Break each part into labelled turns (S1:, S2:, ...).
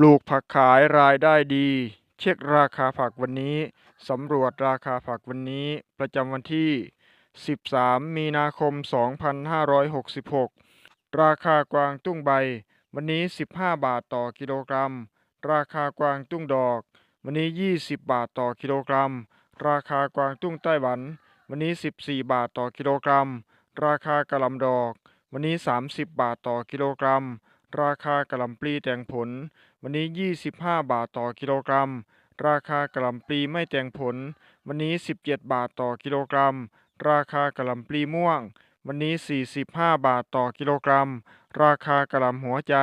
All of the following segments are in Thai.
S1: ปลูกผักขายรายได้ดี เช็คราคาผักวันนี้ สำรวจราคาผักวันนี้ ประจำวันที่ 13 มีนาคม 2566 ราคากวางตุ้งใบ วันนี้ 15 บาทต่อกิโลกรัม ราคากวางตุ้งดอก วันนี้ 20 บาทต่อกิโลกรัม ราคากวางตุ้งไต้หวัน วันนี้ 14 บาทต่อกิโลกรัม ราคากระหลำดอก วันนี้ 30 บาทต่อกิโลกรัม ราคากระหล่ำปลีแต่งผล วันนี้ 25 บาทต่อกิโลกรัม ราคากระหล่ำปลีไม่แต่งผล วันนี้ 17 บาทต่อกิโลกรัม ราคากระหล่ำปลีม่วง วันนี้ 45 บาทต่อกิโลกรัม ราคากระหล่ำหัวใจ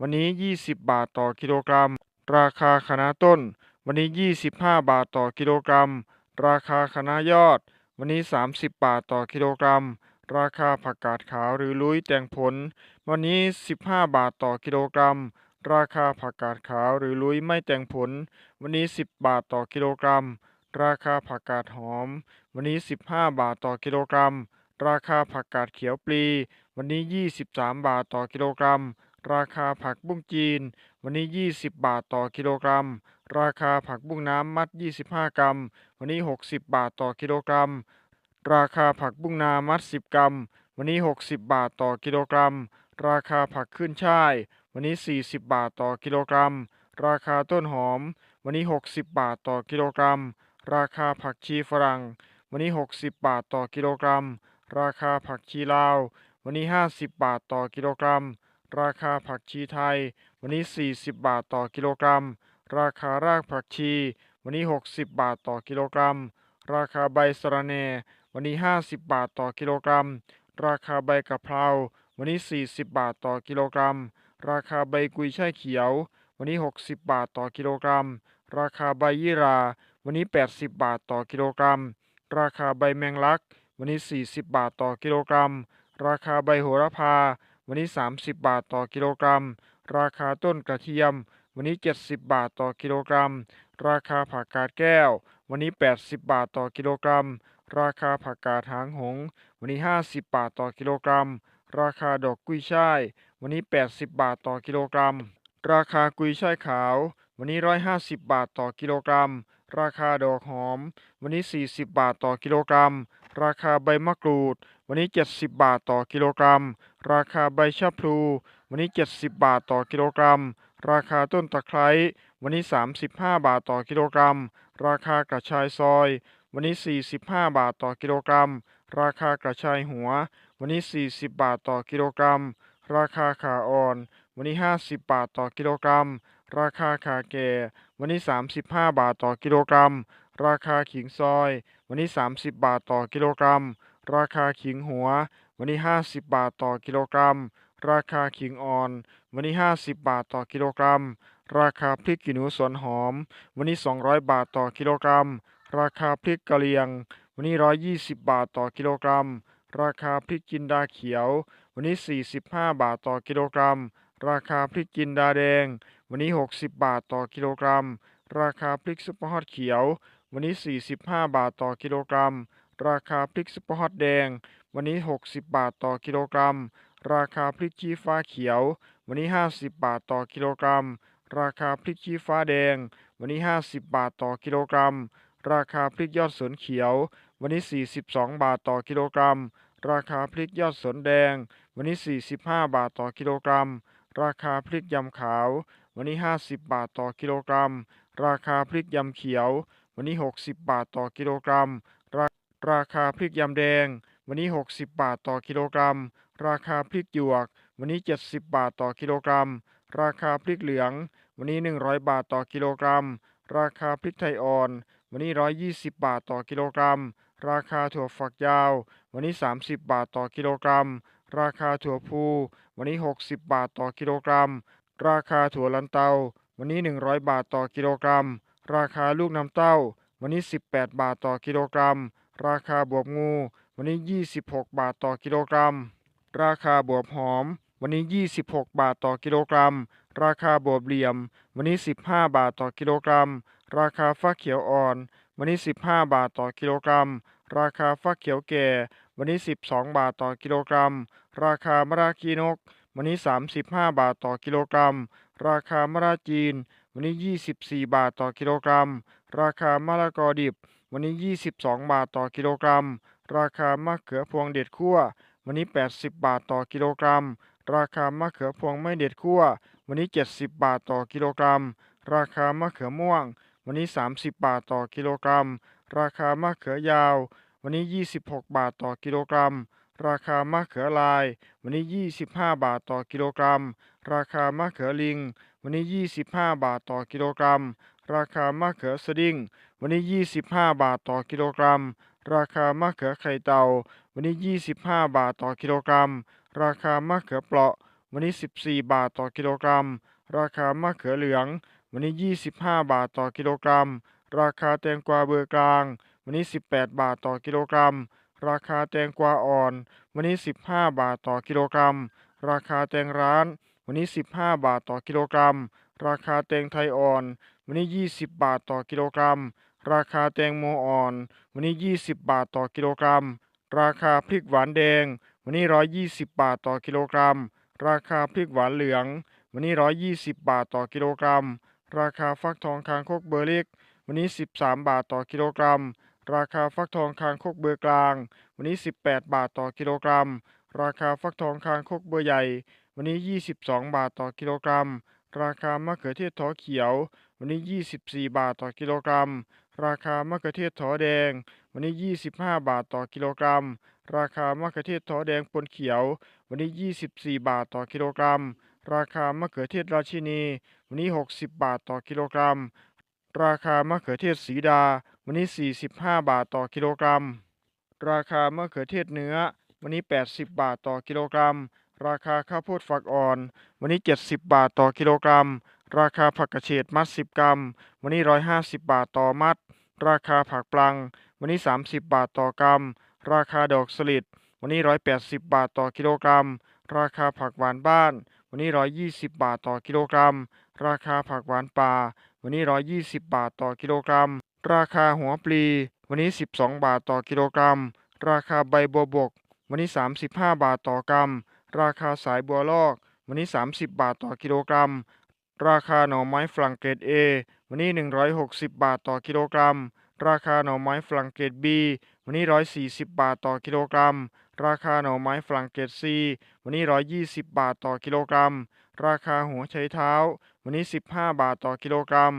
S1: วันนี้ 20 บาทต่อกิโลกรัม ราคาคณะต้น วันนี้ 25 บาทต่อกิโลกรัม ราคาคณะยอด วันนี้ 30 บาทต่อกิโลกรัม ราคาผักกาดขาวหรือลุยแตงผล วันนี้ 15 บาทต่อกิโลกรัม ราคาผักกาดขาวหรือลุยไม่แตงผล วันนี้ 10 บาทต่อกิโลกรัม ราคาผักกาดหอม วันนี้ 15 บาทต่อกิโลกรัม ราคาผักกาดเขียวปลี วันนี้ 23 บาทต่อกิโลกรัม ราคาผักบุ้งจีน วันนี้ 20 บาทต่อกิโลกรัม ราคาผักบุ้งน้ำมัด 25 กรัม วันนี้ 60 บาทต่อกิโลกรัม ราคาผักบุ้งนามัด 10 กรัม วันนี้ 60 บาทต่อกิโลกรัม ราคาผักขึ้นช่าย วันนี้ 40 บาทต่อกิโลกรัม ราคาต้นหอม วันนี้ 60 บาทต่อกิโลกรัม ราคาผักชีฝรั่ง วันนี้ 60 บาทต่อกิโลกรัม ราคาผักชีลาว วันนี้ 50 บาทต่อกิโลกรัม ราคาผักชีไทย วันนี้ 40 บาทต่อกิโลกรัม ราคารากผักชี วันนี้ 60 บาทต่อกิโลกรัม ราคาใบสะระแหน่ วันนี้ 50 บาทต่อกิโลกรัม ราคาใบกะเพรา วันนี้ 40 บาทต่อกิโลกรัม ราคาใบกุยช่ายเขียว วันนี้ 60 บาทต่อกิโลกรัม ราคาใบยี่รา วันนี้ 80 บาทต่อกิโลกรัม ราคาใบแมงลัก วันนี้ 40 บาทต่อกิโลกรัม ราคาใบโหระพา วันนี้ 30 บาทต่อกิโลกรัม ราคาต้นกระเทียม วันนี้ 70 บาทต่อกิโลกรัม ราคาผักกาดแก้ว วันนี้ 80 บาทต่อกิโลกรัม ราคาผักกาดหางหง วันนี้ 50 บาทต่อกิโลกรัม ราคาดอกกุ้ยช่าย วันนี้ 80 บาทต่อกิโลกรัม ราคากุยช่ายขาว วันนี้ 150 บาทต่อกิโลกรัม ราคาดอกหอม วันนี้ 40 บาทต่อกิโลกรัม ราคาใบมะกรูด วันนี้ 70 บาทต่อกิโลกรัม ราคาใบชะพลู วันนี้ 70 บาทต่อกิโลกรัม ราคาต้นตะไคร้ วันนี้ 35 บาทต่อกิโลกรัม ราคากระชายซอย วันนี้ 45 บาทต่อกิโลกรัม ราคากระชายหัว วันนี้ 40 บาทต่อกิโลกรัม ราคาขาอ่อน วันนี้ 50 บาทต่อกิโลกรัม ราคาขาแก่ วันนี้ 35 บาทต่อกิโลกรัม ราคาขิงซอย วันนี้ 30 บาทต่อกิโลกรัม ราคาขิงหัว วันนี้ 50 บาทต่อกิโลกรัม ราคาขิงอ่อน วันนี้ 50 บาทต่อกิโลกรัม ราคาพริกขี้หนูสวนหอม วันนี้ 200 บาทต่อกิโลกรัม ราคาพริกกะเหรี่ยง วันนี้ 120 บาทต่อกิโลกรัม ราคาพริกจินดาเขียว วันนี้ 45 บาทต่อกิโลกรัม ราคาพริกจินดาแดง วันนี้ 60 บาทต่อกิโลกรัม ราคาพริกซุปเปอร์ฮอตเขียว วันนี้ 45 บาทต่อกิโลกรัม ราคาพริกซุปเปอร์ฮอตแดง วันนี้ 60 บาทต่อกิโลกรัม ราคาพริกชี้ฟ้าเขียว วันนี้ 50 บาทต่อกิโลกรัม ราคาพริกชี้ฟ้าแดง วันนี้ 50 บาทต่อกิโลกรัม ราคาพริกยอดสนเขียว วันนี้ 42 บาทต่อกิโลกรัม ราคาพริกยอดสนแดง วันนี้ 45 บาทต่อกิโลกรัม ราคาพริกยำขาว วันนี้ 50 บาทต่อกิโลกรัม ราคาพริกยำเขียว วันนี้ 60 บาทต่อกิโลกรัม ราคาพริกยำแดง วันนี้ 60 บาทต่อกิโลกรัม ราคาพริกหยวก วันนี้ 70 บาทต่อกิโลกรัม ราคาพริกเหลือง วันนี้ 100 บาทต่อกิโลกรัม ราคาพริกไทยอ่อน วันนี้ 120 บาทต่อกิโลกรัม ราคาถั่วฝักยาว วันนี้ 30 บาทต่อกิโลกรัม ราคาถั่วพู วันนี้ 60 บาทต่อกิโลกรัม ราคาถั่วลันเตา วันนี้ 100 บาทต่อกิโลกรัม ราคาลูกน้ำเต้า วันนี้ 18 บาทต่อกิโลกรัม ราคาบวบงู วันนี้ 26 บาทต่อกิโลกรัม ราคาบวบหอม วันนี้ 26 บาทต่อกิโลกรัม ราคาบวบเหลี่ยม วันนี้ 15 บาทต่อกิโลกรัม ราคาฟักเขียวอ่อน วันนี้ 15 บาทต่อกิโลกรัม ราคาฟักเขียวแก่ วันนี้ 12 บาทต่อกิโลกรัม ราคามะระกีนก วันนี้ 35 บาทต่อกิโลกรัม ราคามะระจีน วันนี้ 24 บาทต่อกิโลกรัม ราคามะละกอดิบ วันนี้ 22 บาทต่อกิโลกรัม ราคามะเขือพวงเด็ดคั่ววันนี้ 80 บาทต่อกิโลกรัม ราคามะเขือพวงไม่เด็ดคั่ววันนี้ 70 บาทต่อกิโลกรัม ราคามะเขือม่วง วันนี้ 30 บาทต่อกิโลกรัม ราคามะเขือยาว วันนี้ 26 บาทต่อกิโลกรัม ราคามะเขือลาย วันนี้ 25 บาทต่อกิโลกรัม ราคามะเขือลิง วันนี้ 25 บาทต่อกิโลกรัม ราคามะเขือสดิ้ง วันนี้ 25 บาทต่อกิโลกรัม ราคามะเขือไข่เต่า วันนี้ 25 บาทต่อกิโลกรัม ราคามะเขือเปราะ วันนี้ 14 บาทต่อกิโลกรัม ราคามะเขือเหลือง วันนี้ 25 บาทต่อกิโลกรัม ราคาแตงกวาเบอร์กลาง วันนี้ 18 บาทต่อกิโลกรัม ราคาแตงกวาอ่อน วันนี้ 15 บาทต่อกิโลกรัม ราคาแตงร้าน วันนี้ 15 บาทต่อกิโลกรัม ราคาแตงไทยอ่อน วันนี้ 20 บาทต่อกิโลกรัม ราคาแตงโมอ่อน วันนี้ 20 บาทต่อกิโลกรัม ราคาพริกหวานแดง วันนี้ 120 บาทต่อกิโลกรัม ราคาพริกหวานเหลือง วันนี้ 120 บาทต่อกิโลกรัม ราคาฟักทองคางคกเบอร์เล็ก วันนี้ 13 บาทต่อกิโลกรัม ราคาฟักทองคางคกเบอร์กลาง วันนี้ 18 บาทต่อกิโลกรัม ราคาฟักทองคางคกเบอร์ใหญ่ วันนี้ 22 บาทต่อกิโลกรัม ราคามะเขือเทศถอเขียว วันนี้ 24 บาทต่อกิโลกรัม ราคามะเขือเทศถอแดง วันนี้ 25 บาทต่อกิโลกรัม ราคามะเขือเทศถอแดงปนเขียว วันนี้ 24 บาทต่อกิโลกรัม ราคามะเขือเทศราชินี วันนี้ 60 บาทต่อกิโลกรัม ราคามะเขือเทศสีดา วันนี้ 45 บาทต่อกิโลกรัม ราคามะเขือเทศเนื้อ วันนี้ 80 บาทต่อกิโลกรัม ราคาข้าวโพดฝักอ่อน วันนี้ 70 บาทต่อกิโลกรัม ราคาผักกระเฉดมัด 10 กรัม วันนี้ 150 บาทต่อมัด ราคาผักปลัง วันนี้ 30 บาทต่อกรัม ราคาดอกสลิด วันนี้ 180 บาทต่อกิโลกรัม ราคาผักหวานบ้าน วันนี้ 120 บาทต่อกิโลกรัม ราคาผักหวานป่า วันนี้ 120 บาทต่อกิโลกรัม ราคาหัวปลี วันนี้ 12 บาทต่อกิโลกรัม ราคาใบบัวบก วันนี้ 35 บาทต่อกรัม ราคาสายบัวลอก วันนี้ 30 บาทต่อกิโลกรัม ราคาหน่อไม้ฝรั่งเกรด A วันนี้ 160 บาทต่อกิโลกรัม ราคาหน่อไม้ฝรั่งเกรด B วันนี้ 140 บาทต่อกิโลกรัม ราคาหน่อไม้ฝรั่งเกรด C วันนี้ 120 บาทต่อกิโลกรัม ราคาหัวไชเท้า วันนี้ 15 บาทต่อกิโลกรัม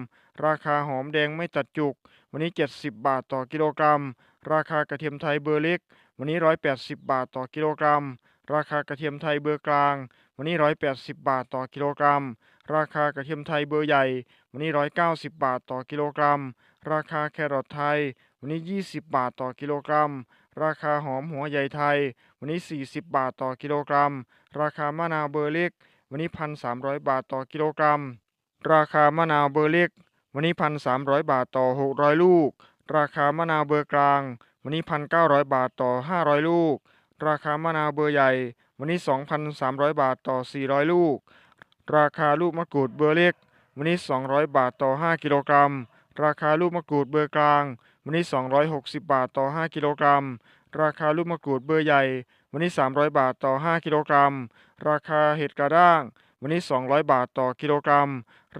S1: ราคาหอมแดงไม่ตัดจุก วันนี้ 70 บาทต่อกิโลกรัม ราคากระเทียมไทยเบอร์เล็ก วันนี้ 180 บาทต่อกิโลกรัม ราคากระเทียมไทยเบอร์กลาง วันนี้ 180 บาทต่อกิโลกรัม ราคากระเทียมไทยเบอร์ใหญ่ วันนี้ 190 บาทต่อกิโลกรัม ราคาแครอทไทย วันนี้ 20 บาทต่อกิโลกรัม ราคาหอมหัวใหญ่ไทย วันนี้ 40 บาทต่อกิโลกรัม ราคามะนาวเบอร์เล็ก วันนี้ 1,300 บาทต่อกิโลกรัม ราคามะนาวเบอร์เล็ก วันนี้ 1,300 บาทต่อ 600 ลูก ราคามะนาวเบอร์กลาง วันนี้ 1,900 บาทต่อ 500 ลูก ราคามะนาวเบอร์ใหญ่ วันนี้ 2,300 บาทต่อ 400 ลูก ราคาลูกมะกรูดเบอร์เล็ก วันนี้ 200 บาทต่อ 5 กิโลกรัม ราคาลูกมะกรูดเบอร์กลาง วันนี้ 260 บาทต่อ 5 กิโลกรัม ราคาลูกมะกรูดเบอร์ใหญ่ วันนี้ 300 บาทต่อ 5 กิโลกรัม ราคาเห็ดกระด้าง วันนี้ 200 บาทต่อกิโลกรัม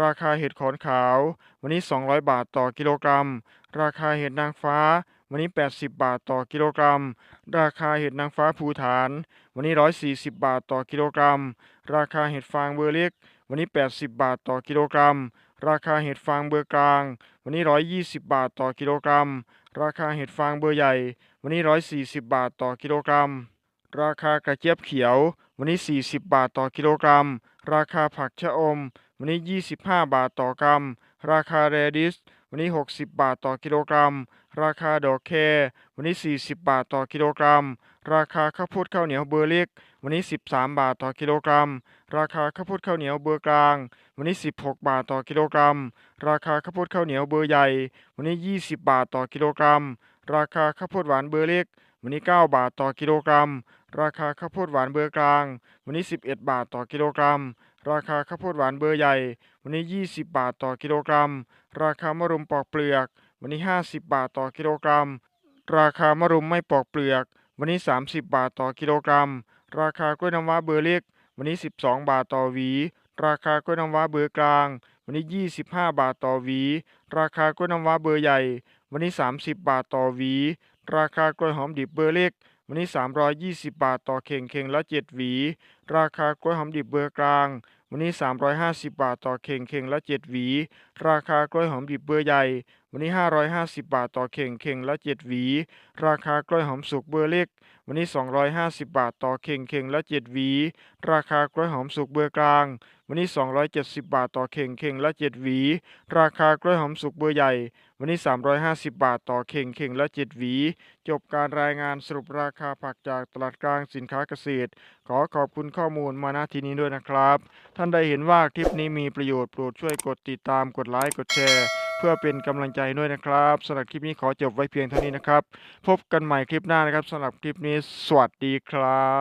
S1: ราคาเห็ดขอนขาว วันนี้ 200 บาทต่อกิโลกรัม ราคาเห็ดนางฟ้า วันนี้ 80 บาทต่อกิโลกรัม ราคาเห็ดนางฟ้าภูฐาน วันนี้ 140 บาทต่อกิโลกรัม ราคาเห็ดฟางเบอร์เล็ก วันนี้ 80 บาทต่อกิโลกรัม ราคาเห็ดฟางเบอร์กลาง วันนี้ 120 บาทต่อกิโลกรัม ราคาเห็ดฟางเบอร์ใหญ่ วันนี้ 140 บาทต่อกิโลกรัม ราคากระเจี๊ยบเขียว วันนี้ 40 บาทต่อกิโลกรัม ราคาผักชะอม วันนี้ 25 บาทต่อกรัม ราคาเรดิส วันนี้ 60 บาทต่อกิโลกรัม ราคาดอกแครวันนี้ 40 บาทต่อกิโลกรัม ราคาข้าวโพดข้าวเหนียวเบอร์เล็ก วันนี้ 13 บาทต่อกิโลกรัม ราคาข้าวโพดข้าวเหนียวเบอร์กลาง วันนี้ 16 บาทต่อกิโลกรัม ราคาข้าวโพดข้าวเหนียวเบอร์ใหญ่ วันนี้ 20 บาทต่อกิโลกรัม ราคาข้าวโพดหวานเบอร์เล็ก วันนี้ 9 บาทต่อกิโลกรัม ราคาข้าวโพดหวานเบอร์กลาง วันนี้ 11 บาทต่อกิโลกรัม ราคาข้าวโพดหวานเบอร์ใหญ่ วันนี้ 20 บาทต่อกิโลกรัม ราคามะรุมปอกเปลือก วันนี้ 50 บาทต่อกิโลกรัม ราคามะรุมไม่ปอกเปลือก วันนี้ 30 บาทต่อกิโลกรัม ราคากล้วยน้ำว้าเบอร์เล็ก วันนี้ 12 บาทต่อหวี ราคากล้วยน้ำว้าเบอร์กลาง วันนี้ 25 บาทต่อหวี ราคากล้วยน้ำว้าเบอร์ใหญ่ วันนี้ 30 บาทต่อหวี ราคากล้วยหอมดิบเบอร์เล็ก วันนี้ 320 บาทต่อเข่งเข่งละ 7 หวี ราคากล้วยหอมดิบเบอร์กลางวันนี้ 350 บาทต่อเข่งเข่งละ 7 หวี ราคากล้วยหอมดิบเบอร์ใหญ่ วันนี้ 550 บาทต่อเข่งเข่งละ 7 หวี ราคากล้วยหอมสุกเบอร์เล็ก วันนี้ 250 บาทต่อเข่งเข่งละ 7 หวี ราคากล้วยหอมสุกเบอร์กลาง วันนี้ 270 บาทต่อเข่งเข่งละ 7 หวี ราคากล้วยหอมสุกเบอร์ใหญ่ วันนี้ 350 บาทต่อเข่งเข่งละ 7 หวี จบการรายงานสรุปราคาผักจากตลาดกลางสินค้าเกษตร ขอขอบคุณข้อมูลมาณที่นี้ด้วยนะครับ ท่านใดเห็นว่าคลิปนี้มีประโยชน์โปรดช่วยกดติดตามกดไลค์กดแชร์ เพื่อเป็นกำลังใจด้วยนะครับสำหรับคลิปนี้ขอจบไว้เพียงเท่านี้นะครับ พบกันใหม่คลิปหน้านะครับสำหรับคลิปนี้สวัสดีครับ